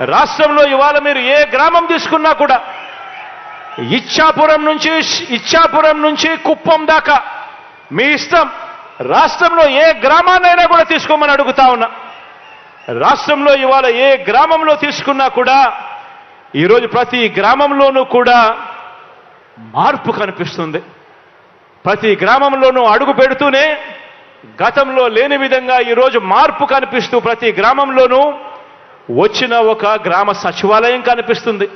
రాష్ట్రంలో ఇవాళ మీరు ఏ గ్రామం తీసుకున్నా కూడా ఇచ్చాపురం నుంచి ఇచ్చాపురం నుంచి కుప్పం దాకా మీ ఇష్టం రాష్ట్రంలో ఏ గ్రామాన్నైనా కూడా తీసుకోమని అడుగుతా ఉన్నా. రాష్ట్రంలో ఇవాళ ఏ గ్రామంలో తీసుకున్నా కూడా ఈరోజు ప్రతి గ్రామంలోనూ కూడా మార్పు కనిపిస్తుంది. ప్రతి గ్రామంలోనూ అడుగు పెడుతూనే గతంలో లేని విధంగా ఈరోజు మార్పు కనిపిస్తూ ప్రతి గ్రామంలోనూ వచ్చిన ఒక గ్రామ సచివాలయం కనిపిస్తుంది.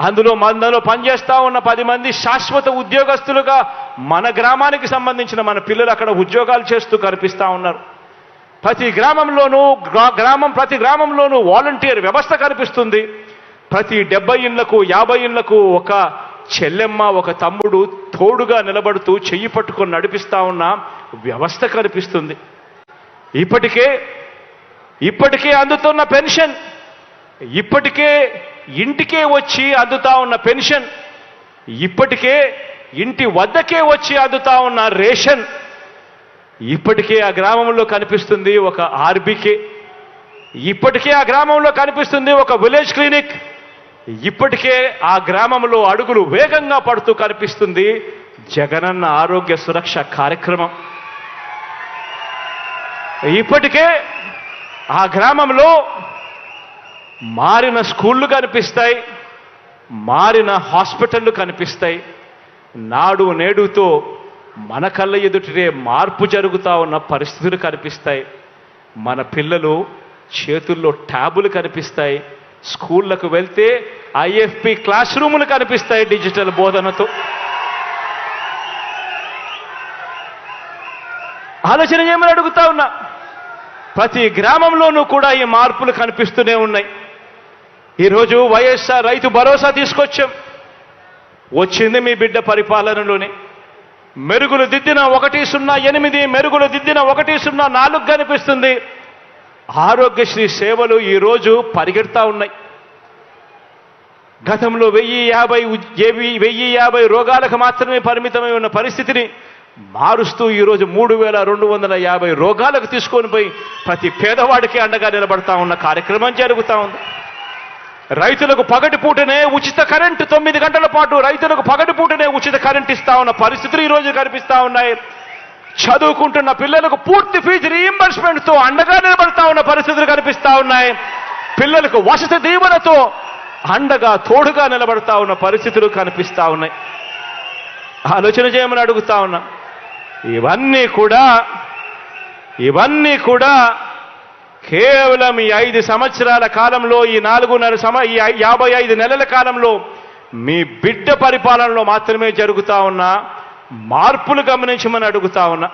అందులో మందలో పనిచేస్తూ ఉన్న పది మంది శాశ్వత ఉద్యోగస్తులుగా మన గ్రామానికి సంబంధించిన మన పిల్లలు అక్కడ ఉద్యోగాలు చేస్తూ కనిపిస్తూ ఉన్నారు. ప్రతి గ్రామంలోనూ గ్రా- గ్రామం ప్రతి గ్రామంలోనూ వాలంటీర్ వ్యవస్థ కనిపిస్తుంది. ప్రతి డెబ్బై ఇళ్ళకు యాభై ఇళ్ళకు ఒక చెల్లెమ్మ ఒక తమ్ముడు తోడుగా నిలబడుతూ చెయ్యి పట్టుకొని నడిపిస్తా ఉన్న వ్యవస్థ కనిపిస్తుంది. ఇప్పటికే ఇప్పటికే అందుతున్న పెన్షన్ ఇప్పటికే ఇంటికే వచ్చి అందుతా ఉన్న పెన్షన్ ఇప్పటికే ఇంటి వద్దకే వచ్చి అందుతా ఉన్న రేషన్ ఇప్పటికే ఆ గ్రామంలో కనిపిస్తుంది ఒక ఆర్బీకే ఇప్పటికే ఆ గ్రామంలో కనిపిస్తుంది ఒక విలేజ్ క్లినిక్ ఇప్పటికే ఆ గ్రామంలో అడుగులు వేగంగా పడుతూ కనిపిస్తుంది జగనన్న ఆరోగ్య సురక్ష కార్యక్రమం. ఇప్పటికే ఆ గ్రామంలో మారిన స్కూళ్ళు కనిపిస్తాయి మారిన హాస్పిటళ్ళు కనిపిస్తాయి. నాడు నేడుతో మన కళ్ళ ఎదుటినే మార్పు జరుగుతూ ఉన్న పరిస్థితులు కనిపిస్తాయి. మన పిల్లలు చేతుల్లో ట్యాబులు కనిపిస్తాయి. స్కూళ్ళకు వెళ్తే ఐఎఫ్పి క్లాస్ రూములు కనిపిస్తాయి డిజిటల్ బోధనతో. ఆలోచన చేయమని అడుగుతా ఉన్నా. ప్రతి గ్రామంలోనూ కూడా ఈ మార్పులు కనిపిస్తూనే ఉన్నాయి. ఈరోజు వైఎస్ఆర్ రైతు భరోసా తీసుకొచ్చాం. వచ్చింది మీ బిడ్డ పరిపాలనలోనే. మెరుగులు దిద్దిన ఒకటి సున్నా ఎనిమిది మెరుగులు దిద్దిన ఒకటి సున్నా నాలుగు కనిపిస్తుంది. ఆరోగ్యశ్రీ సేవలు ఈరోజు పరిగెడతా ఉన్నాయి. గతంలో వెయ్యి యాభై ఏవి వెయ్యి యాభై రోగాలకు మాత్రమే పరిమితమై ఉన్న పరిస్థితిని మారుస్తూ ఈరోజు మూడు వేల రెండు వందల యాభై రోగాలకు తీసుకొని పోయి ప్రతి పేదవాడికి అండగా నిలబడతా ఉన్న కార్యక్రమం జరుగుతూ ఉంది. రైతులకు పగటి పూటనే ఉచిత కరెంటు తొమ్మిది గంటల పాటు రైతులకు పగటి పూటనే ఉచిత కరెంట్ ఇస్తా ఉన్న పరిస్థితులు ఈ రోజు కనిపిస్తా ఉన్నాయి. చదువుకుంటున్న పిల్లలకు పూర్తి ఫీజు రియంబర్స్మెంట్తో అండగా నిలబడతా ఉన్న పరిస్థితులు కనిపిస్తా ఉన్నాయి. పిల్లలకు వసతి దీవెనతో అండగా తోడుగా నిలబడతా ఉన్న పరిస్థితులు కనిపిస్తా ఉన్నాయి. ఆలోచన చేయమని అడుగుతా ఉన్నా. ఇవన్నీ కూడా ఇవన్నీ కూడా కేవలం ఈ ఐదు సంవత్సరాల కాలంలో ఈ నాలుగున్నర సమ ఈ యాభై ఐదు నెలల కాలంలో మీ బిడ్డ పరిపాలనలో మాత్రమే జరుగుతా ఉన్న మార్పులు గమనించమని అడుగుతా ఉన్నా.